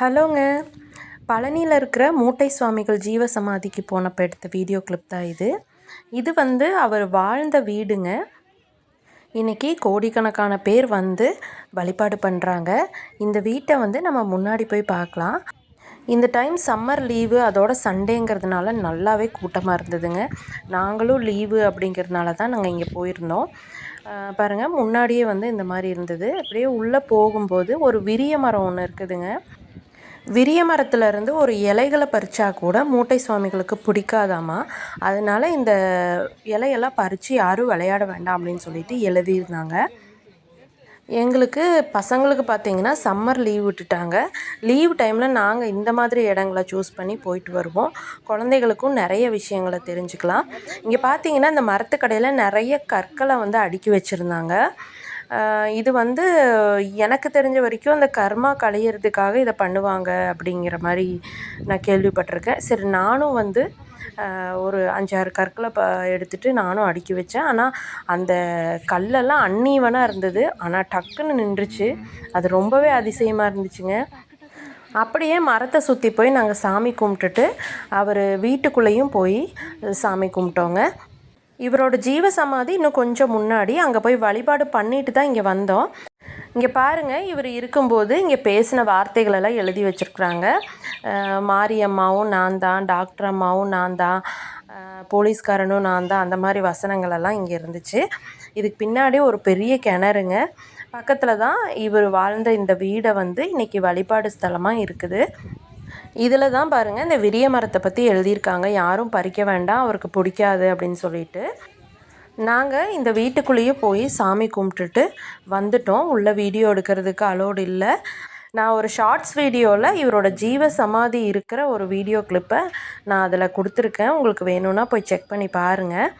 ஹலோங்க. பழனியில் இருக்கிற மூட்டை சுவாமிகள் ஜீவ சமாதிக்கு போனப்போ எடுத்த வீடியோ கிளிப் தான் இது. இது வந்து அவர் வாழ்ந்த வீடுங்க. இன்றைக்கி கோடிக்கணக்கான பேர் வந்து வழிபாடு பண்ணுறாங்க இந்த வீட்டை வந்து நம்ம முன்னாடி போய் பார்க்கலாம். இந்த டைம் சம்மர் லீவு அதோட சண்டேங்கிறதுனால நல்லாவே கூட்டமாக இருந்ததுங்க. நாங்களும் லீவு அப்படிங்கிறதுனால தான் நாங்கள் இங்கே போயிருந்தோம். பாருங்கள் முன்னாடியே வந்து இந்த மாதிரி இருந்தது. அப்படியே உள்ளே போகும்போது ஒரு விரிய மரம் ஒன்று இருக்குதுங்க. விரிய மரத்துலேருந்து ஒரு இலைகளை பறித்தா கூட மூட்டை சுவாமிகளுக்கு பிடிக்காதாமா? அதனால் இந்த இலையெல்லாம் பறித்து யாரும் விளையாட வேண்டாம் அப்படின்னு சொல்லிட்டு எழுதியிருந்தாங்க. எங்களுக்கு பசங்களுக்கு பார்த்தீங்கன்னா சம்மர் லீவ் விட்டுட்டாங்க. லீவ் டைமில் நாங்கள் இந்த மாதிரி இடங்களை சூஸ் பண்ணி போயிட்டு வருவோம். குழந்தைகளுக்கும் நிறைய விஷயங்களை தெரிஞ்சுக்கலாம். இங்கே பார்த்தீங்கன்னா இந்த மரத்துக்கடையில் நிறைய கற்களை வந்து அடுக்கி வச்சுருந்தாங்க. இது வந்து எனக்கு தெரிஞ்ச வரைக்கும் அந்த கர்மா களையிறதுக்காக இதை பண்ணுவாங்க அப்படிங்கிற மாதிரி நான் கேள்விப்பட்டிருக்கேன். சரி நானும் வந்து ஒரு அஞ்சாறு கற்களை ப எடுத்துகிட்டு நானும் அடுக்கி வச்சேன். ஆனால் அந்த கல்லெல்லாம் அன்னீவனாக இருந்தது. ஆனால் டக்குன்னு நின்றுச்சு. அது ரொம்பவே அதிசயமாக இருந்துச்சுங்க. அப்படியே மரத்தை சுற்றி போய் நாங்கள் சாமி கும்பிட்டுட்டு அவர் வீட்டுக்குள்ளேயும் போய் சாமி கும்பிட்டோங்க. இவரோட ஜீவ சமாதி இன்னும் கொஞ்சம் முன்னாடி. அங்கே போய் வழிபாடு பண்ணிட்டு தான் இங்கே வந்தோம். இங்கே பாருங்கள் இவர் இருக்கும்போது இங்கே பேசின வார்த்தைகளெல்லாம் எழுதி வச்சுருக்குறாங்க. மாரியம்மாவும் நான் தான் டாக்டர் அம்மாவும் நான் தான் போலீஸ்காரனும் நான் தான் அந்த மாதிரி வசனங்களெல்லாம் இங்கே இருந்துச்சு. இதுக்கு பின்னாடி ஒரு பெரிய கிணறுங்க. பக்கத்தில் தான் இவர் வாழ்ந்த இந்த வீடை வந்து இன்றைக்கி வழிபாடு ஸ்தலமாக இருக்குது. இதில் தான் பாருங்கள் இந்த விரிய மரத்தை பற்றி எழுதியிருக்காங்க. யாரும் பறிக்க வேண்டாம் அவருக்கு பிடிக்காது அப்படின்னு சொல்லிட்டு. நாங்கள் இந்த வீட்டுக்குள்ளேயே போய் சாமி கும்பிட்டுட்டு வந்துட்டோம். உள்ள வீடியோ எடுக்கிறதுக்கு அலோடு இல்லை. நான் ஒரு ஷார்ட்ஸ் வீடியோவில் இவரோட ஜீவ சமாதி இருக்கிற ஒரு வீடியோ கிளிப்பை நான் அதில் கொடுத்துருக்கேன். உங்களுக்கு வேணும்னா போய் செக் பண்ணி பாருங்கள்